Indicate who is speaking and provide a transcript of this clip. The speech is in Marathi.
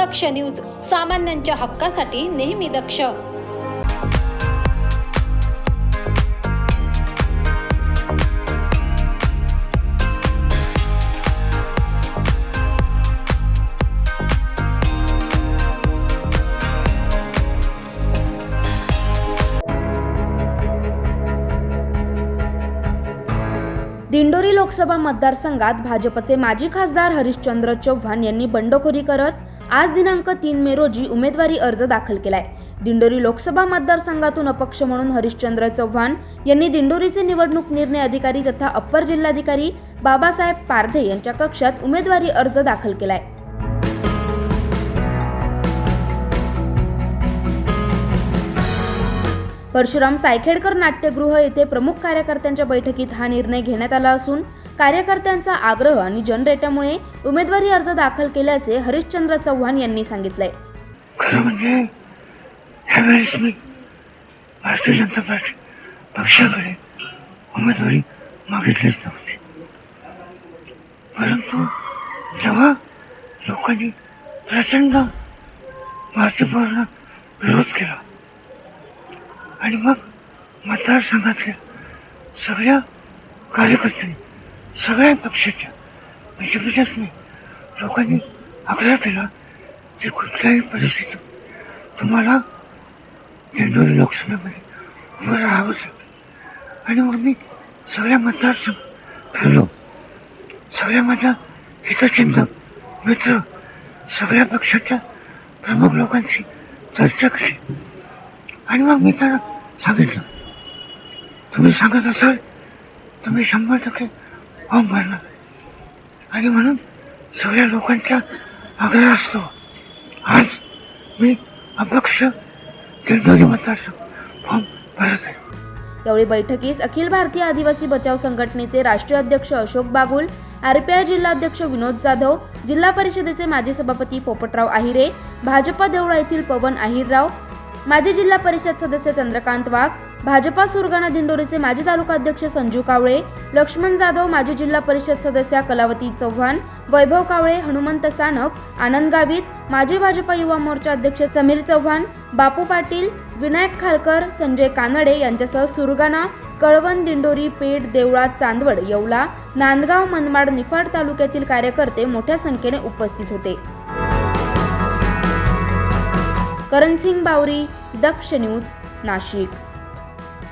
Speaker 1: दक्ष न्यूज सामान्यांच्या हक्कासाठी नेहमी दक्ष.
Speaker 2: दिंडोरी लोकसभा मतदारसंघात भाजपचे माजी खासदार हरिश्चंद्र चव्हाण यांनी बंडखोरी करत आज दिनांक तीन मे रोजी उमेदवारी अर्ज दाखल केलाय. दिंडोरी लोकसभा मतदारसंघातून अपक्ष म्हणून हरिश्चंद्र चव्हाण यांनी दिंडोरीचे निवडणूक निर्णय अधिकारी तथा अप्पर जिल्हाधिकारी बाबासाहेब पारधे यांच्या कक्षात उमेदवारी अर्ज दाखल केलाय. परशुराम सायखेडकर नाट्यगृह येथे प्रमुख कार्यकर्त्यांच्या बैठकीत हा निर्णय घेण्यात आला असून कार्यकर्त्यांचा आग्रह आणि जनरेटामुळे उमेदवारी अर्ज दाखल केल्याचे हरिश्चंद्र चव्हाण यांनी सांगितलंय.
Speaker 3: खरं म्हणजे ह्यावेळेस मी भारतीय जनता पार्टी पक्षाकडे उमेदवारी मागितलीच नव्हती. परंतु जेव्हा लोकांनी प्रचंड भाजपवरनं विरोध केला आणि मग मतदारसंघातल्या सगळ्या कार्यकर्त्यांनी सगळ्या पक्षाच्या म्हणजे बीजेपीच्याच नाही. लोकांनी आग्रह केला की कुठल्याही परिस्थितीत तुम्हाला दिंडोरी लोकसभेमध्ये उभं राहावंच लागेल. आणि मग मी सगळ्या मतदारसंघ फिरलो. सगळ्या माझ्या हितचिंतक मित्र सगळ्या पक्षाच्या प्रमुख लोकांशी चर्चा केली. आणि मग मी त्यांना सांगितलं तुम्ही सांगत असाल तुम्ही शंभर टक्के हो, फॉर्म भरणार आणि म्हणून सगळ्या लोकांच्या आग्रह असतो. आज मी अपक्ष दिंडोरी मतदारसंघ फॉर्म भरत आहे.
Speaker 2: यावेळी बैठकीस अखिल भारतीय आदिवासी बचाव संघटनेचे राष्ट्रीय अध्यक्ष अशोक बागुल आरपीआय जिल्हाध्यक्ष विनोद जाधव जिल्हा परिषदेचे माजी सभापती पोपटराव आहिरे भाजपा देवळा येथील पवन आहिरराव माजी जिल्हा परिषद सदस्य चंद्रकांत वाघ भाजपा सुरगाणा दिंडोरीचे माजी तालुका अध्यक्ष संजू कावळे लक्ष्मण जाधव माजी जिल्हा परिषद सदस्या कलावती चव्हाण वैभव कावळे हनुमंत सानप आनंद गावित माजी भाजपा युवा मोर्चा अध्यक्ष समीर चव्हाण बापू पाटील विनायक खालकर संजय कानडे यांच्यासह सुरगाणा कळवण दिंडोरी पेठ देवळा चांदवड येवला नांदगाव मनमाड निफाड तालुक्यातील कार्यकर्ते मोठ्या संख्येने उपस्थित होते. करणसिंग बावरी दक्ष न्यूज नाशिक.